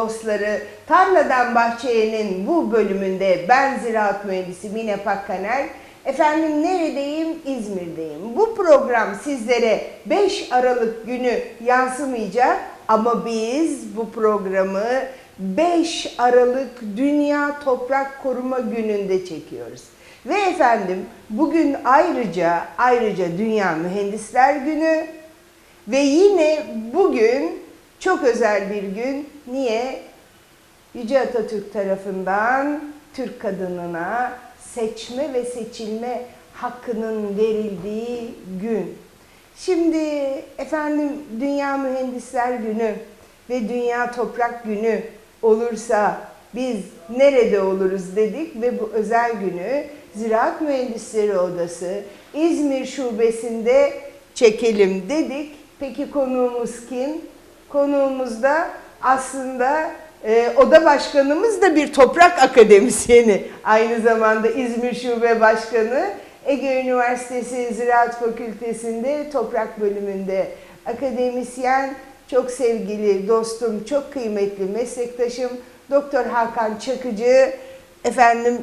Dostları, Tarladan Bahçeye'nin bu bölümünde ben ziraat mühendisi Mine Pakkaner. Efendim neredeyim? İzmir'deyim. Bu program sizlere 5 Aralık günü yansımayacak ama biz bu programı 5 Aralık Dünya Toprak Koruma Günü'nde çekiyoruz. Ve efendim bugün ayrıca ayrıca Dünya Mühendisler Günü ve yine bugün çok özel bir gün. Niye? Yüce Atatürk tarafından Türk kadınına seçme ve seçilme hakkının verildiği gün. Şimdi efendim Dünya Mühendisler Günü ve Dünya Toprak Günü olursa biz nerede oluruz dedik ve bu özel günü Ziraat Mühendisleri Odası İzmir Şubesi'nde çekelim dedik. Peki konuğumuz kim? Konuğumuz da aslında e, oda başkanımız da bir toprak akademisyeni. Aynı zamanda İzmir Şube Başkanı. Ege Üniversitesi Ziraat Fakültesi'nde toprak bölümünde akademisyen, çok sevgili dostum, çok kıymetli meslektaşım Doktor Hakan Çakıcı. Efendim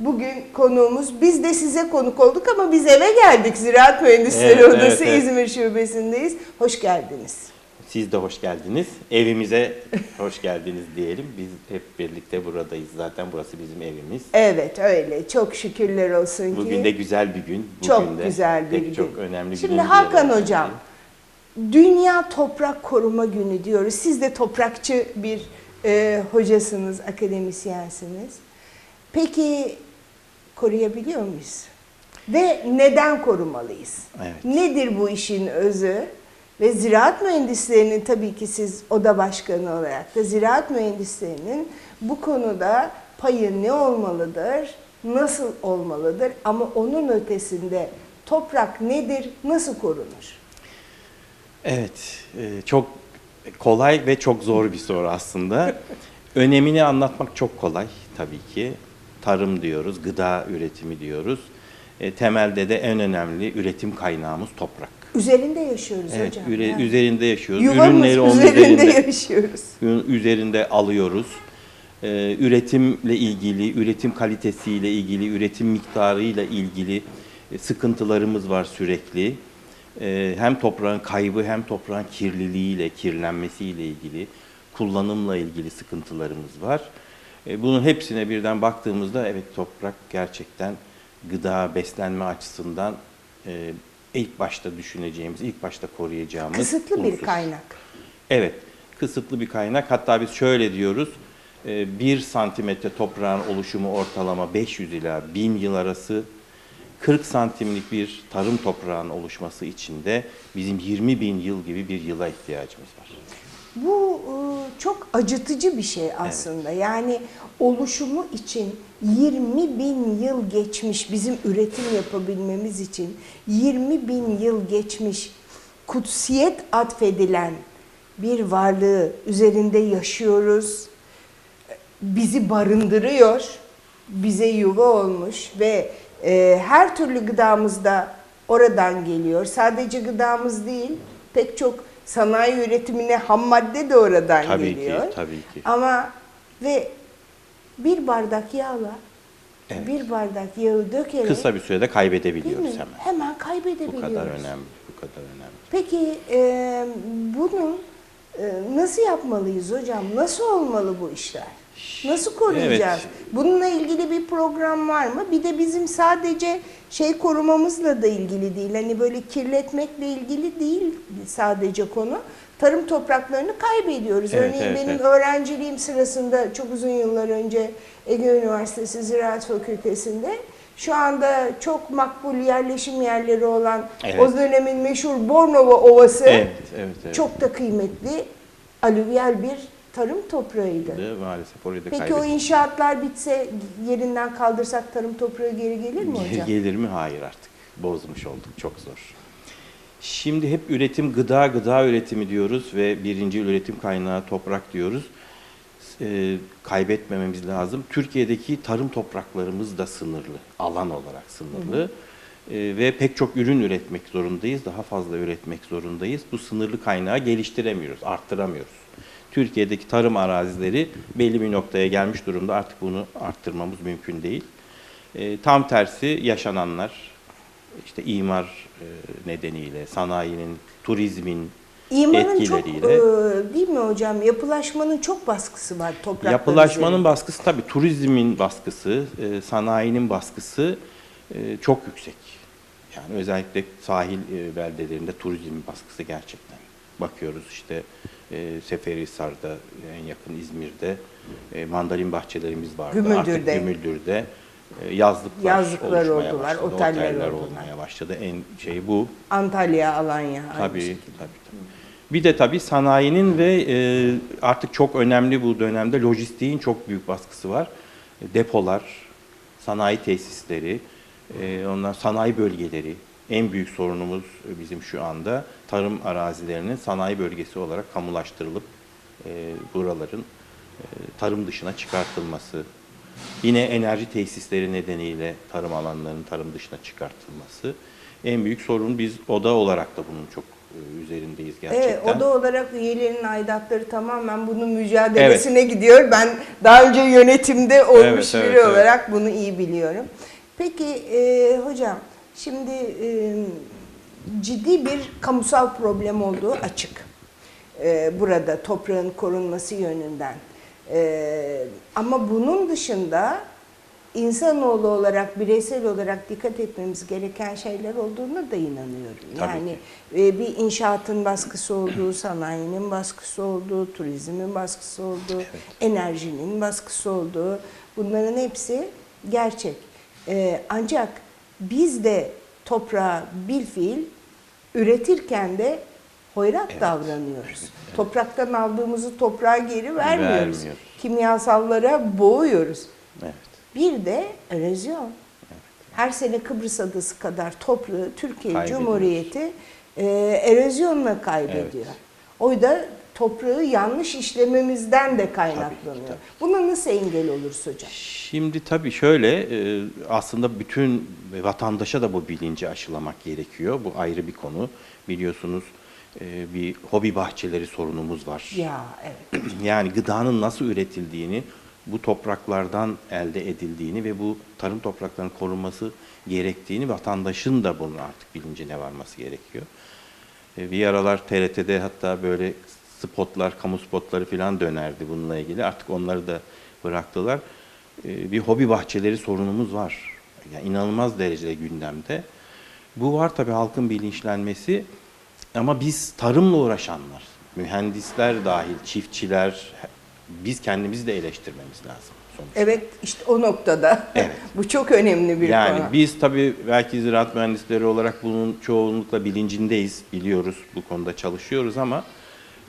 bugün konuğumuz, biz de size konuk olduk ama biz eve geldik. Ziraat Mühendisleri Evet, Odası evet, evet. İzmir Şubesindeyiz. Hoş geldiniz. Siz de hoş geldiniz. Evimize hoş geldiniz diyelim. Biz hep birlikte buradayız. Zaten burası bizim evimiz. Evet öyle. Çok şükürler olsun ki. Bugün de güzel bir gün. Bugün Çok de güzel bir gün. çok önemli Şimdi günümüz Hakan yer aldı. Hocam, Dünya Toprak Koruma Günü diyoruz. Siz de toprakçı bir e, hocasınız, akademisyensiniz. Peki koruyabiliyor muyuz? Ve neden korumalıyız? Evet. Nedir bu işin özü? Ve ziraat mühendislerinin tabii ki siz oda başkanı olarak da ziraat mühendislerinin bu konuda payı ne olmalıdır, nasıl olmalıdır ama onun ötesinde toprak nedir, nasıl korunur? Evet, e, çok kolay ve çok zor bir soru aslında. Önemini anlatmak çok kolay tabii ki. Tarım diyoruz, gıda üretimi diyoruz. E, temelde de en önemli üretim kaynağımız toprak. Üzerinde yaşıyoruz Evet, hocam. üre- yani. üzerinde yaşıyoruz. Yuvamız Ürünleri onun üzerinde üzerinde, yaşıyoruz. üzerinde alıyoruz. Ee, üretimle ilgili, üretim kalitesiyle ilgili, üretim miktarıyla ilgili e, sıkıntılarımız var sürekli. Ee, hem toprağın kaybı hem toprağın kirliliğiyle, kirlenmesiyle ilgili, kullanımla ilgili sıkıntılarımız var. Ee, bunun hepsine birden baktığımızda evet toprak gerçekten gıda, beslenme açısından e, ilk başta düşüneceğimiz, ilk başta koruyacağımız Kısıtlı bir unsur. kaynak. Evet, kısıtlı bir kaynak. Hatta biz şöyle diyoruz, 1 santimetre toprağın oluşumu ortalama 500 ila 1000 yıl arası, 40 santimlik bir tarım toprağının oluşması için de bizim 20 bin yıl gibi bir yıla ihtiyacımız var. Bu e, çok acıtıcı bir şey aslında. Yani oluşumu için 20 bin yıl geçmiş bizim üretim yapabilmemiz için 20 bin yıl geçmiş kutsiyet atfedilen bir varlığı üzerinde yaşıyoruz. Bizi barındırıyor, bize yuva olmuş ve e, her türlü gıdamız da oradan geliyor. Sadece gıdamız değil, pek çok sanayi üretimine ham madde de oradan Tabii ki, geliyor. tabii ki. Ama ve bir bardak yağla Evet. bir bardak yağı dökerek Kısa bir sürede kaybedebiliyoruz hemen. hemen Bu kaybedebiliyoruz. kadar önemli, bu kadar önemli. Peki e, bunu e, nasıl yapmalıyız hocam? Nasıl olmalı bu işler? Nasıl koruyacağız? Evet. Bununla ilgili bir program var mı? Bir de bizim sadece şey korumamızla da ilgili değil. Hani böyle kirletmekle ilgili değil sadece konu. Tarım topraklarını kaybediyoruz. Evet, Örneğin evet, benim evet. öğrenciliğim sırasında çok uzun yıllar önce Ege Üniversitesi Ziraat Fakültesi'nde şu anda çok makbul yerleşim yerleri olan Evet. o dönemin meşhur Bornova Ovası Evet, evet, evet. çok da kıymetli alüvyal bir tarım toprağıydı. De maalesef orayı da Peki o kaybettik. inşaatlar bitse yerinden kaldırsak tarım toprağı geri gelir mi hocam? Gelir mi? Hayır artık. Bozmuş olduk. Çok zor. Şimdi hep üretim, gıda, gıda üretimi diyoruz ve birinci üretim kaynağı toprak diyoruz. Ee, kaybetmememiz lazım. Türkiye'deki tarım topraklarımız da sınırlı, alan olarak sınırlı. E, ve pek çok ürün üretmek zorundayız, daha fazla üretmek zorundayız. Bu sınırlı kaynağı geliştiremiyoruz, arttıramıyoruz. Türkiye'deki tarım arazileri belli bir noktaya gelmiş durumda. Artık bunu arttırmamız mümkün değil. E, tam tersi yaşananlar, işte imar e, nedeniyle, sanayinin, turizmin İmanın çok e, değil mi hocam? Yapılaşmanın çok baskısı var topraklar Yapılaşmanın üzerinde. baskısı tabii turizmin baskısı, e, sanayinin baskısı e, çok yüksek. Yani özellikle sahil e, beldelerinde turizmin baskısı gerçekten. Bakıyoruz işte e, Seferihisar'da en yakın İzmir'de e, mandalin bahçelerimiz vardı. Gümüldür'de. Artık Gümüldür'de e, yazlıklar, Yazlıklar oluşmaya oldular, başladı, oteller oldular. olmaya başladı. En şey bu. Antalya, Alanya. aynı Tabii, şekilde. tabii, tabii. Bir de tabii sanayinin ve e, artık çok önemli bu dönemde lojistiğin çok büyük baskısı var. E, Depolar, sanayi tesisleri, e, ondan sanayi bölgeleri. En büyük sorunumuz e, bizim şu anda tarım arazilerinin sanayi bölgesi olarak kamulaştırılıp e, buraların e, tarım dışına çıkartılması. Yine enerji tesisleri nedeniyle tarım alanlarının tarım dışına çıkartılması. En büyük sorun biz oda olarak da bunun çok e, üzerindeyiz gerçekten. Evet, oda olarak üyelerin aidatları tamamen bunun mücadelesine gidiyor. Ben daha önce yönetimde olmuş Evet, evet, biri evet. olarak bunu iyi biliyorum. Peki e, hocam, şimdi e, ciddi bir kamusal problem olduğu açık. E, burada toprağın korunması yönünden. E, ama bunun dışında insanoğlu olarak, bireysel olarak dikkat etmemiz gereken şeyler olduğunu da inanıyorum. Tabii yani e, bir inşaatın baskısı olduğu, sanayinin baskısı olduğu, turizmin baskısı olduğu, enerjinin baskısı olduğu bunların hepsi gerçek. E, ancak biz de toprağa bilfiil üretirken de hoyrat davranıyoruz. Topraktan aldığımızı toprağa geri vermiyoruz. Vermiyoruz. Kimyasallara boğuyoruz. Evet. Bir de erozyon. Her sene Kıbrıs Adası kadar toprağı Türkiye. Cumhuriyeti e, erozyonla kaybediyor. Evet. O da toprağı yanlış işlememizden de kaynaklanıyor. Tabii tabii. Buna nasıl engel oluruz hocam? Şimdi tabii şöyle e, aslında bütün vatandaşa da bu bilinci aşılamak gerekiyor. Bu ayrı bir konu. Biliyorsunuz e, bir hobi bahçeleri sorunumuz var. Ya evet. yani gıdanın nasıl üretildiğini, bu topraklardan elde edildiğini ve bu tarım topraklarının korunması gerektiğini vatandaşın da bunun artık bilincine varması gerekiyor. E, Bir aralar TRT'de hatta böyle spotlar, kamu spotları falan dönerdi bununla ilgili. Artık onları da bıraktılar. E, Bir hobi bahçeleri sorunumuz var. Yani inanılmaz derecede gündemde. Bu var tabii halkın bilinçlenmesi. Ama biz tarımla uğraşanlar, mühendisler dahil, çiftçiler, biz kendimizi de eleştirmemiz lazım sonuçta. Evet işte o noktada. Evet. Bu çok önemli bir Yani konu. biz tabii belki ziraat mühendisleri olarak bunun çoğunlukla bilincindeyiz, biliyoruz, bu konuda çalışıyoruz ama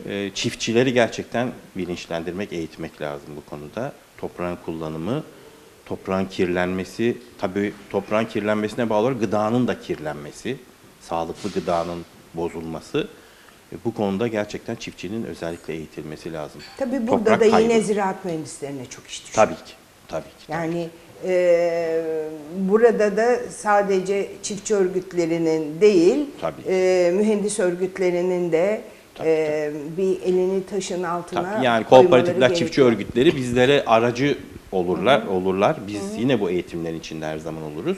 e, çiftçileri gerçekten bilinçlendirmek, eğitmek lazım bu konuda. Toprağın kullanımı, toprağın kirlenmesi, tabii toprağın kirlenmesine bağlı olarak gıdanın da kirlenmesi, sağlıklı gıdanın bozulması. E, bu konuda gerçekten çiftçinin özellikle eğitilmesi lazım. Tabii burada Toprak da yine kaybı. ziraat mühendislerine çok iş düşüyor. Tabii ki, tabii ki. Yani e, burada da sadece çiftçi örgütlerinin değil, Tabii. e, mühendis örgütlerinin de Tabii, e, bir elini taşın altına Tabii, yani kooperatifler, çiftçi gerekiyor. örgütleri bizlere aracı olurlar, olurlar. Biz yine bu eğitimlerin içinde her zaman oluruz.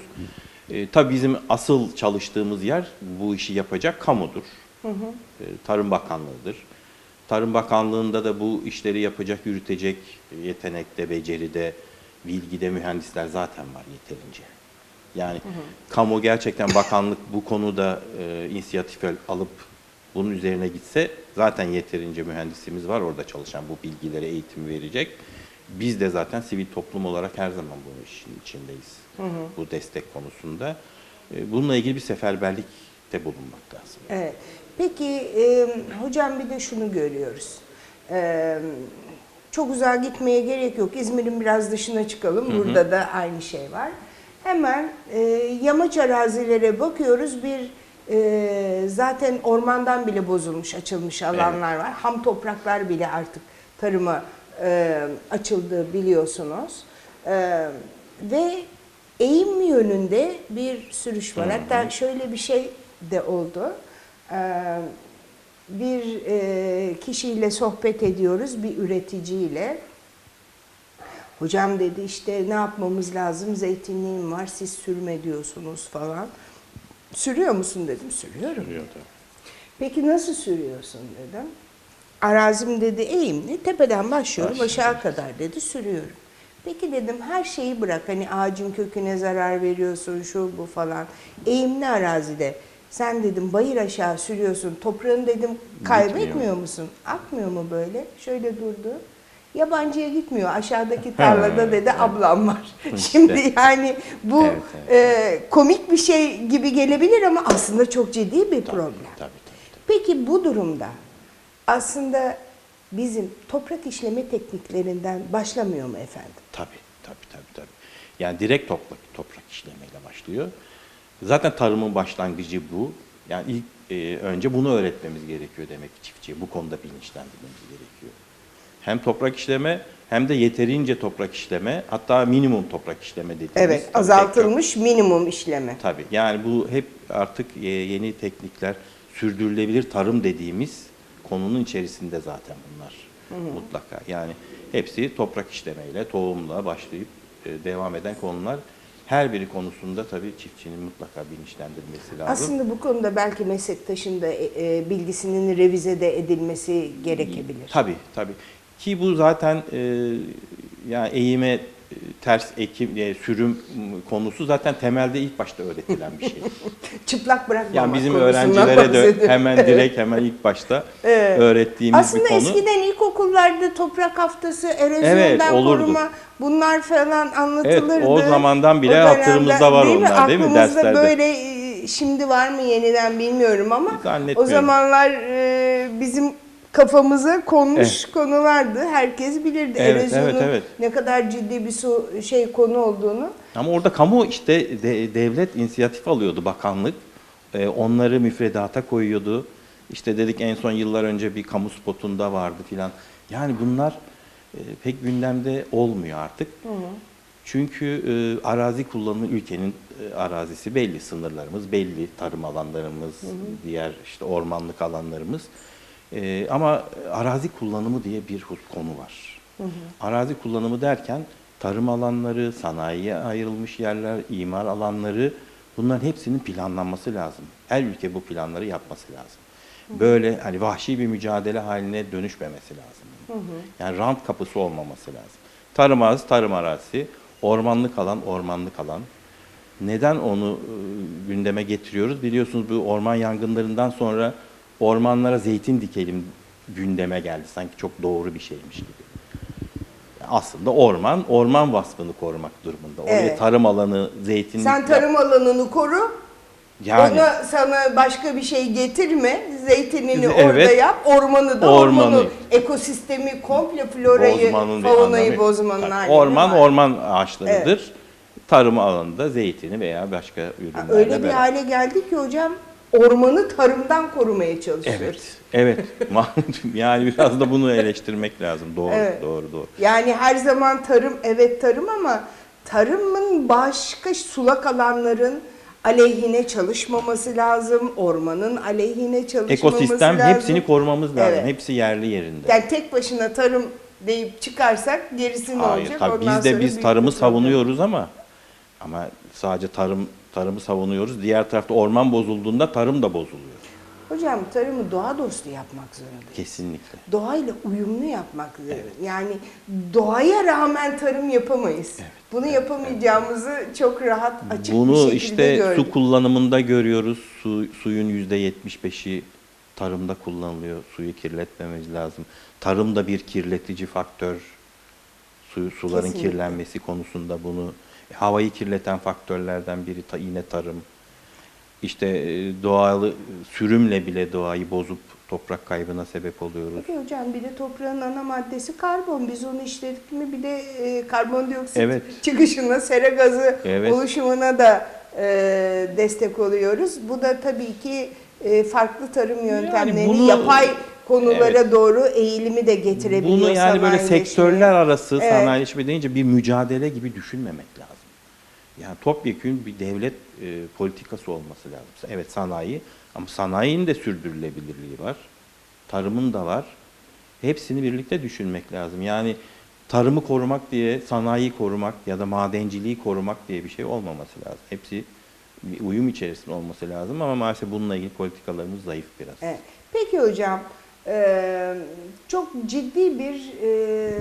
Ee, tabii bizim asıl çalıştığımız yer bu işi yapacak kamudur. Ee, Tarım Bakanlığı'dır. Tarım Bakanlığı'nda da bu işleri yapacak, yürütecek yetenekte, beceride, bilgide mühendisler zaten var yeterince. Yani kamu gerçekten bakanlık bu konuda e, inisiyatif alıp bunun üzerine gitse zaten yeterince mühendisimiz var orada çalışan bu bilgilere eğitim verecek. Biz de zaten sivil toplum olarak her zaman bu işin içindeyiz. Bu destek konusunda. E, Bununla ilgili bir seferberlikte bulunmak lazım. Evet. Peki e, hocam bir de şunu görüyoruz. E, çok uzağa gitmeye gerek yok. İzmir'in biraz dışına çıkalım. Burada da aynı şey var. Hemen e, yamaç arazilere bakıyoruz. Bir e, zaten ormandan bile bozulmuş, açılmış alanlar var. Ham topraklar bile artık tarıma e, açıldı biliyorsunuz. E, ve eğim yönünde bir sürüş var. Hatta şöyle bir şey de oldu. Ee, bir e, kişiyle sohbet ediyoruz, bir üreticiyle. Hocam dedi işte ne yapmamız lazım? Zeytinliğim var, siz sürme diyorsunuz falan. Sürüyor musun dedim. Sürüyorum. Peki nasıl sürüyorsun dedim. Arazim dedi eğimli. Tepeden başlıyorum aşağı kadar dedi sürüyorum. Peki dedim her şeyi bırak. Hani ağacın köküne zarar veriyorsun şu bu falan. Eğimli arazide. Sen dedim bayır aşağı sürüyorsun. Toprağın dedim kaybetmiyor Gitmiyor. musun? Akmıyor mu böyle? Şöyle durdu. Yabancıya gitmiyor. Aşağıdaki tarlada dedi ablam var. Şimdi yani bu Evet, e, komik bir şey gibi gelebilir ama aslında çok ciddi bir problem. Tabii tabii. Peki bu durumda aslında bizim toprak işleme tekniklerinden başlamıyor mu efendim? Tabii, tabii, tabii, tabii. Yani direkt toprak, toprak işlemeyle başlıyor. Zaten tarımın başlangıcı bu. Yani ilk e, önce bunu öğretmemiz gerekiyor demek ki çiftçiye. Bu konuda bilinçlendirmemiz gerekiyor. Hem toprak işleme hem de yeterince toprak işleme, hatta minimum toprak işleme dediğimiz. Evet, tabii azaltılmış minimum işleme. Tabii yani bu hep artık e, yeni teknikler, sürdürülebilir tarım dediğimiz konunun içerisinde zaten bunlar mutlaka. Yani hepsi toprak işlemeyle, tohumla başlayıp e, devam eden konular. Her biri konusunda tabii çiftçinin mutlaka bilinçlendirilmesi lazım. Aslında bu konuda belki meslektaşın da e, bilgisinin revize de edilmesi gerekebilir. Tabii tabii. Ki bu zaten e, yani eğime e, ters ekim, e, sürüm konusu zaten temelde ilk başta öğretilen bir şey. Çıplak bırakmamak Yani bizim öğrencilere de hemen Evet. direkt hemen ilk başta Evet. öğrettiğimiz Aslında bir konu. eskiden ilkokullarda toprak haftası, erozyondan Evet, olurdu. koruma bunlar falan anlatılırdı. Evet, o zamandan bile dönemde- hatırımızda var değil mi? onlar, değil mi, Aklımızda derslerde? böyle e, şimdi var mı yeniden bilmiyorum ama o zamanlar e, bizim kafamıza konmuş konulardı. Herkes bilirdi Evet, erozyonun evet, evet. ne kadar ciddi bir su şey konu olduğunu. Ama orada kamu işte de- devlet inisiyatif alıyordu bakanlık. Ee, onları müfredata koyuyordu. İşte dedik en son yıllar önce bir kamu spotunda vardı filan. Yani bunlar e, pek gündemde olmuyor artık. Çünkü e, arazi kullanımı ülkenin e, arazisi belli, sınırlarımız belli, tarım alanlarımız, diğer işte ormanlık alanlarımız. E, ama arazi kullanımı diye bir konu var. Arazi kullanımı derken tarım alanları, sanayiye ayrılmış yerler, imar alanları bunların hepsinin planlanması lazım. Her ülke bu planları yapması lazım. Böyle hani vahşi bir mücadele haline dönüşmemesi lazım. Yani rant kapısı olmaması lazım. Tarım arazisi, tarım arazisi, ormanlık alan, ormanlık alan. Neden onu e, gündeme getiriyoruz? Biliyorsunuz bu orman yangınlarından sonra ormanlara zeytin dikelim gündeme geldi. Sanki çok doğru bir şeymiş gibi. Aslında orman, orman vasfını korumak durumunda. Oraya Evet. tarım alanı, zeytinlik... Sen yap- tarım alanını koru. Yani Ona sana başka bir şey getirme. Zeytinini Evet. orada yap. Ormanı da Ormanı. ormanı. Ekosistemi komple florayı, faunayı bozmanın alemi Orman, var. orman ağaçlarıdır. Tarım alanında zeytini veya başka ürünlerle Öyle bir beraber. hale geldi ki hocam ormanı tarımdan korumaya çalışıyoruz. Evet, evet. yani biraz da bunu eleştirmek lazım. Doğru, Evet. doğru, doğru. Yani her zaman tarım evet tarım ama tarımın başka sulak alanların aleyhine çalışmaması lazım. Ormanın aleyhine çalışmaması Ekosistem lazım. hepsini korumamız lazım. Evet. Hepsi yerli yerinde. Yani tek başına tarım deyip çıkarsak gerisi ne Hayır, olacak? tabii Ondan biz de biz tarımı savunuyoruz ama ama sadece tarım tarımı savunuyoruz. Diğer tarafta orman bozulduğunda tarım da bozuluyor. Hocam tarımı doğa dostu yapmak zorundayız. Kesinlikle. Doğayla uyumlu yapmak zorundayız. Yani doğaya rağmen tarım yapamayız. Bunu yapamayacağımızı çok rahat açık bir Bunu şekilde işte gördük. su kullanımında görüyoruz. Su, suyun yüzde 75'i tarımda kullanılıyor. Suyu kirletmemiz lazım. Tarım da bir kirletici faktör. Su, suların Kesinlikle. kirlenmesi konusunda bunu havayı kirleten faktörlerden biri ta, yine tarım. İşte e, doğalı sürümle bile doğayı bozup toprak kaybına sebep oluyoruz. Peki hocam bir de toprağın ana maddesi karbon. Biz onu işledik mi bir de e, karbondioksit Evet. çıkışına, sera gazı Evet. oluşumuna da e, destek oluyoruz. Bu da tabii ki e, farklı tarım yöntemlerini, bunu- yapay konulara Evet. doğru eğilimi de getirebiliyor Bunu yani böyle sektörler arası Evet. sanayileşme deyince bir mücadele gibi düşünmemek lazım. Yani topyekün bir devlet e, politikası olması lazım. Evet sanayi ama sanayinin de sürdürülebilirliği var. Tarımın da var. Hepsini birlikte düşünmek lazım. Yani tarımı korumak diye sanayiyi korumak ya da madenciliği korumak diye bir şey olmaması lazım. Hepsi bir uyum içerisinde olması lazım ama maalesef bununla ilgili politikalarımız zayıf biraz. Evet. Peki hocam, e, çok ciddi bir e,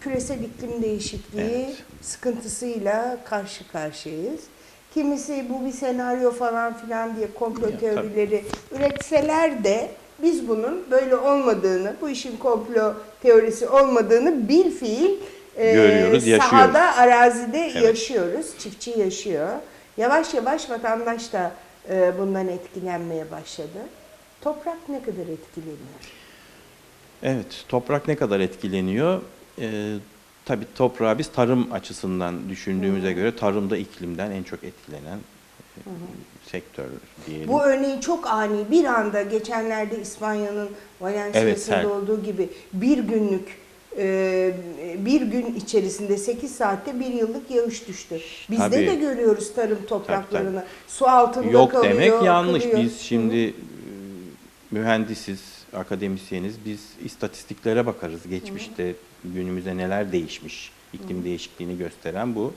küresel iklim değişikliği Evet. Sıkıntısıyla karşı karşıyayız. Kimisi bu bir senaryo falan filan diye komplo Ya, teorileri üretseler de biz bunun böyle olmadığını, bu işin komplo teorisi olmadığını bir fiil e, Görüyoruz, yaşıyoruz. sahada, arazide Evet. yaşıyoruz. Çiftçi yaşıyor. Yavaş yavaş vatandaş da e, bundan etkilenmeye başladı. Toprak ne kadar etkileniyor? Evet, toprak ne kadar etkileniyor? Ee, tabii toprağı biz tarım açısından düşündüğümüze göre tarımda iklimden en çok etkilenen e, sektör diyelim. Bu örneğin çok ani bir anda geçenlerde İspanya'nın Valencia'sında Evet, her- olduğu gibi bir günlük e, bir gün içerisinde 8 saatte bir yıllık yağış düştü. Bizde Tabii. de görüyoruz tarım topraklarını. tabii. Su altında Yok kalıyor. demek yanlış. kalıyor. Biz şimdi e, mühendisiz, akademisyeniz. Biz istatistiklere bakarız. Geçmişte günümüzde neler değişmiş. iklim değişikliğini gösteren bu.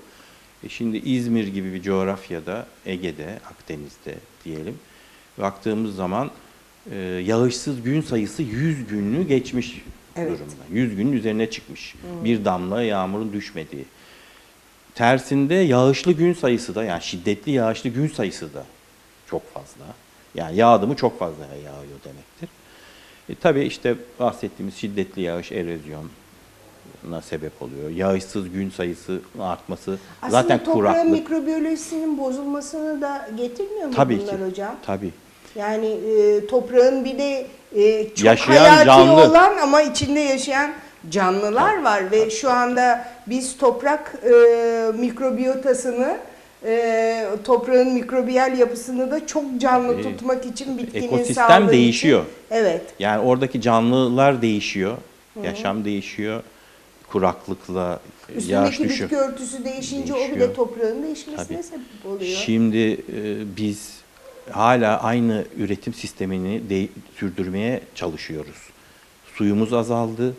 E şimdi İzmir gibi bir coğrafyada, Ege'de, Akdeniz'de diyelim. Baktığımız zaman e, yağışsız gün sayısı 100 günlü geçmiş Evet. durumda. 100 günün üzerine çıkmış. Bir damla yağmurun düşmediği. Tersinde yağışlı gün sayısı da yani şiddetli yağışlı gün sayısı da çok fazla. Yani yağdı mı çok fazla yağıyor demektir. E, tabii işte bahsettiğimiz şiddetli yağış erozyona sebep oluyor. Yağışsız gün sayısı artması Aslında zaten kuraklık. mikrobiyolojisinin bozulmasını da getirmiyor mu Tabii bunlar ki. hocam? Tabii. Yani e, toprağın bir de e, çok Yaşayan hayati canlı. olan ama içinde yaşayan canlılar var ve şu anda biz toprak e, mikrobiyotasını e, toprağın mikrobiyal yapısını da çok canlı E, tutmak için bitkinin ekosistem sağlığı için- değişiyor. Evet. Yani oradaki canlılar değişiyor. Yaşam değişiyor. Kuraklıkla yağış Üstündeki düşüyor. bitki örtüsü değişince o bile Değişiyor. toprağın değişmesine Tabii. sebep oluyor. Şimdi e, biz hala aynı üretim sistemini de, sürdürmeye çalışıyoruz. Suyumuz azaldı,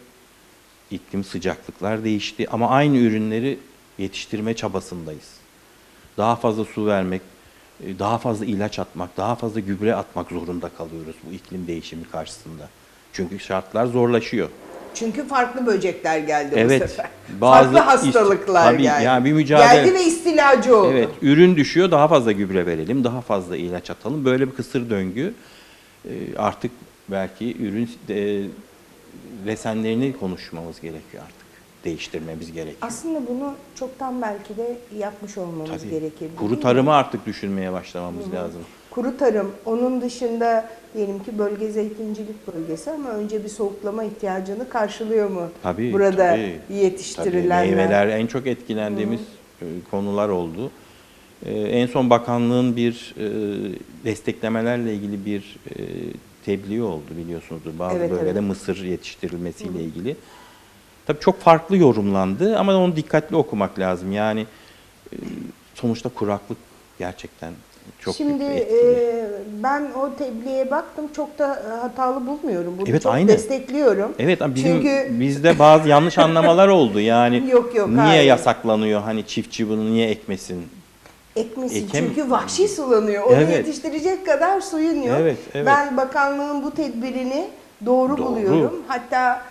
iklim sıcaklıklar değişti ama aynı ürünleri yetiştirme çabasındayız. Daha fazla su vermek, e, daha fazla ilaç atmak, daha fazla gübre atmak zorunda kalıyoruz bu iklim değişimi karşısında. Çünkü şartlar zorlaşıyor. Çünkü farklı böcekler geldi Evet, bu sefer. bazı farklı hastalıklar tabii, geldi. yani bir mücadele- Geldi ve istilacı oldu. Evet, ürün düşüyor, daha fazla gübre verelim, daha fazla ilaç atalım. Böyle bir kısır döngü. Ee, Artık belki ürün e, desenlerini konuşmamız gerekiyor artık. Değiştirmemiz gerekiyor. Aslında bunu çoktan belki de yapmış olmamız Tabii. gerekir. Kuru tarımı artık düşünmeye başlamamız lazım. Kuru tarım, onun dışında diyelim ki bölge zeytincilik bölgesi ama önce bir soğuklama ihtiyacını karşılıyor mu? Tabii, Burada tabii. Tabii yetiştirilenler. meyveler en çok etkilendiğimiz e, konular oldu. E, En son bakanlığın bir e, desteklemelerle ilgili bir e, tebliğ oldu biliyorsunuzdur. Bazı Evet, bölgede evet. mısır yetiştirilmesiyle ilgili. Tabii çok farklı yorumlandı ama onu dikkatli okumak lazım. Yani sonuçta kuraklık gerçekten çok Şimdi e, ben o tebliğe baktım çok da hatalı bulmuyorum. Bunu Evet, çok aynı. destekliyorum. Evet bizim Çünkü bizde bazı yanlış anlamalar oldu. Yani Yok, yok, niye hayır. yasaklanıyor? Hani çiftçi bunu niye ekmesin? ekmesin Ekem- çünkü vahşi sulanıyor. Onu Evet. yetiştirecek kadar suyun yok. Evet, evet. Ben bakanlığın bu tedbirini doğru, Doğru. buluyorum. Hatta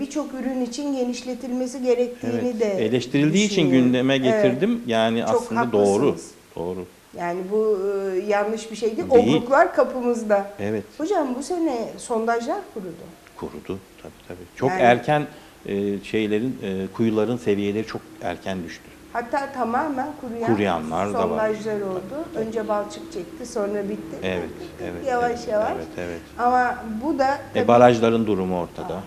birçok ürün için genişletilmesi gerektiğini Evet. de Eleştirildiği için gündeme Evet. getirdim. Yani Çok aslında doğru. haklısınız. Doğru. Yani bu e, yanlış bir şey değil. Değil. Obruklar kapımızda. Evet. Hocam bu sene sondajlar kurudu. Kurudu tabii tabii. Çok Yani- erken e, şeylerin e, kuyuların seviyeleri çok erken düştü. Hatta tamamen kuruyan Kuruyanlar da var. sondajlar oldu. Önce balçık çekti sonra bitti. Evet, evet. Yavaş evet, yavaş. Evet, evet. Ama bu da E, tabii barajların durumu ortada.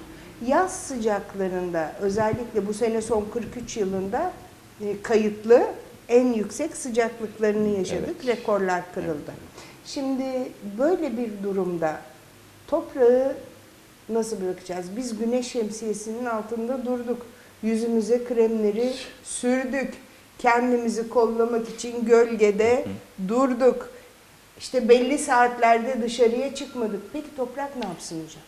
Yaz sıcaklarında özellikle bu sene son 43 yılında e, kayıtlı en yüksek sıcaklıklarını yaşadık. Evet. Rekorlar kırıldı. Şimdi böyle bir durumda toprağı nasıl bırakacağız? Biz güneş şemsiyesinin altında durduk. Yüzümüze kremleri sürdük. kendimizi kollamak için gölgede durduk. İşte belli saatlerde dışarıya çıkmadık. Peki toprak ne yapsın hocam?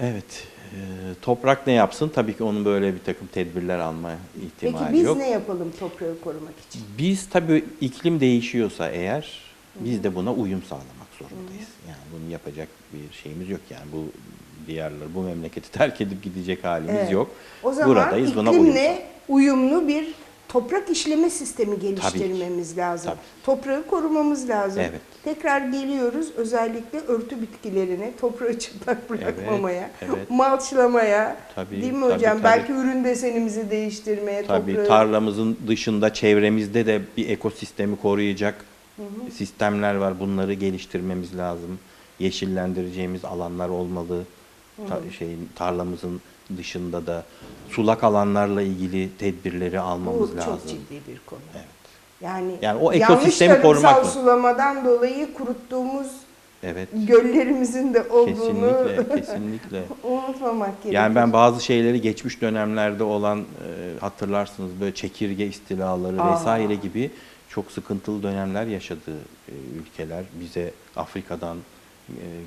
Evet. e, toprak ne yapsın? Tabii ki onun böyle bir takım tedbirler alma ihtimali Peki biz yok. ne yapalım toprağı korumak için? Biz tabii iklim değişiyorsa eğer biz de buna uyum sağlamak zorundayız. Yani bunu yapacak bir şeyimiz yok yani bu diyarları, bu memleketi terk edip gidecek halimiz Evet. yok. O zaman Buradayız buna uyum iklimle uyumlu bir toprak işleme sistemi geliştirmemiz lazım. Tabii. Toprağı korumamız lazım. Evet. Tekrar geliyoruz özellikle örtü bitkilerini toprağı çıplak bırakmamaya, evet. malçlamaya, Tabii, değil mi tabii, hocam? tabii. Belki ürün desenimizi değiştirmeye, Tabii toprağı... tarlamızın dışında çevremizde de bir ekosistemi koruyacak sistemler var. Bunları geliştirmemiz lazım. Yeşillendireceğimiz alanlar olmalı. Ta- şeyin tarlamızın dışında da sulak alanlarla ilgili tedbirleri Bu almamız çok lazım. ciddi bir konu. Evet. Yani, Yani o yanlış ekosistemi korumak lazım. sulamadan dolayı kuruttuğumuz Evet. göllerimizin de olduğunu Kesinlikle, kesinlikle. unutmamak gerekiyor. Yani ben bazı şeyleri geçmiş dönemlerde olan e, hatırlarsınız böyle çekirge istilaları Aa. vesaire gibi çok sıkıntılı dönemler yaşadı e, ülkeler. Bize Afrika'dan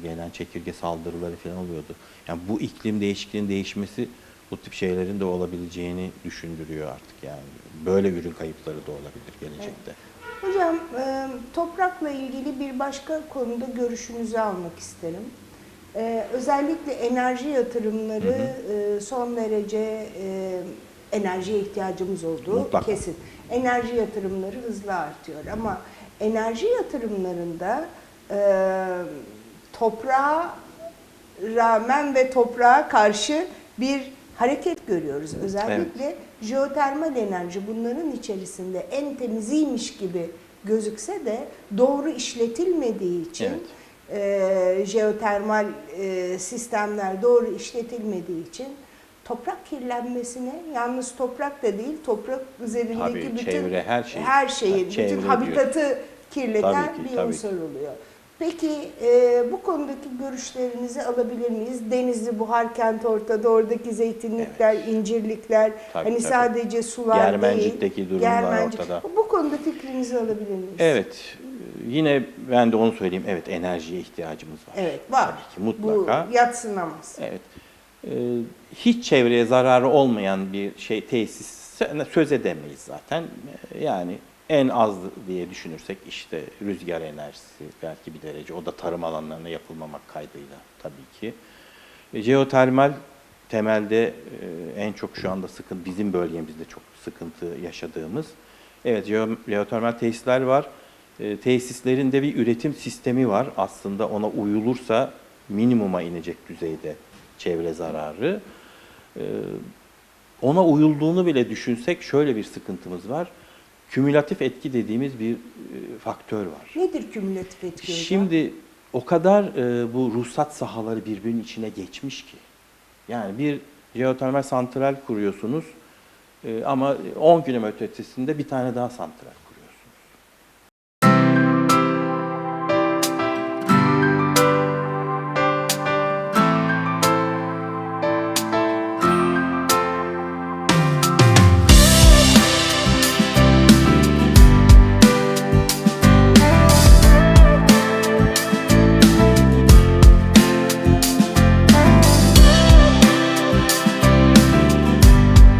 gelen çekirge saldırıları falan oluyordu. Yani bu iklim değişikliğinin değişmesi bu tip şeylerin de olabileceğini düşündürüyor artık yani. Böyle ürün kayıpları da olabilir gelecekte. Hocam e, toprakla ilgili bir başka konuda görüşünüzü almak isterim. E, özellikle enerji yatırımları e, son derece enerjiye ihtiyacımız olduğu Mutlaka. kesin. Enerji yatırımları hızlı artıyor ama enerji yatırımlarında toprağa rağmen ve toprağa karşı bir hareket görüyoruz. Özellikle jeotermal enerji bunların içerisinde en temiziymiş gibi gözükse de doğru işletilmediği için e, jeotermal e, sistemler doğru işletilmediği için toprak kirlenmesine yalnız toprak da değil toprak üzerindeki Tabii, bütün çevre, her şey. her şeyi, çevre bütün diyor. habitatı kirleten Tabii ki, bir tabii unsur ki. oluyor. Peki e, bu konudaki görüşlerinizi alabilir miyiz? Denizli Buhar Kent ortada, oradaki zeytinlikler, incirlikler, Tabii, hani tabii. sadece sular Germencik'teki değil. durumlar ortada. Bu konuda fikrinizi alabilir miyiz? Evet. Yine ben de onu söyleyeyim. Evet enerjiye ihtiyacımız var. Evet, var. Tabii ki mutlaka. Bu yatsınamaz. Evet. Ee, hiç çevreye zararı olmayan bir şey tesis söz edemeyiz zaten. Yani en az diye düşünürsek işte rüzgar enerjisi belki bir derece. O da tarım alanlarına yapılmamak kaydıyla tabii ki. E, jeotermal temelde e, en çok şu anda sıkıntı bizim bölgemizde çok sıkıntı yaşadığımız. Evet jeo- jeotermal tesisler var. E, tesislerin de bir üretim sistemi var. Aslında ona uyulursa minimuma inecek düzeyde çevre zararı. Ona uyulduğunu bile düşünsek şöyle bir sıkıntımız var. Kümülatif etki dediğimiz bir e, faktör var. Nedir kümülatif etki hocam? Şimdi o kadar e, bu ruhsat sahaları birbirinin içine geçmiş ki. Yani bir jeotermal santral kuruyorsunuz e, ama 10 kilometre ötesinde bir tane daha santral.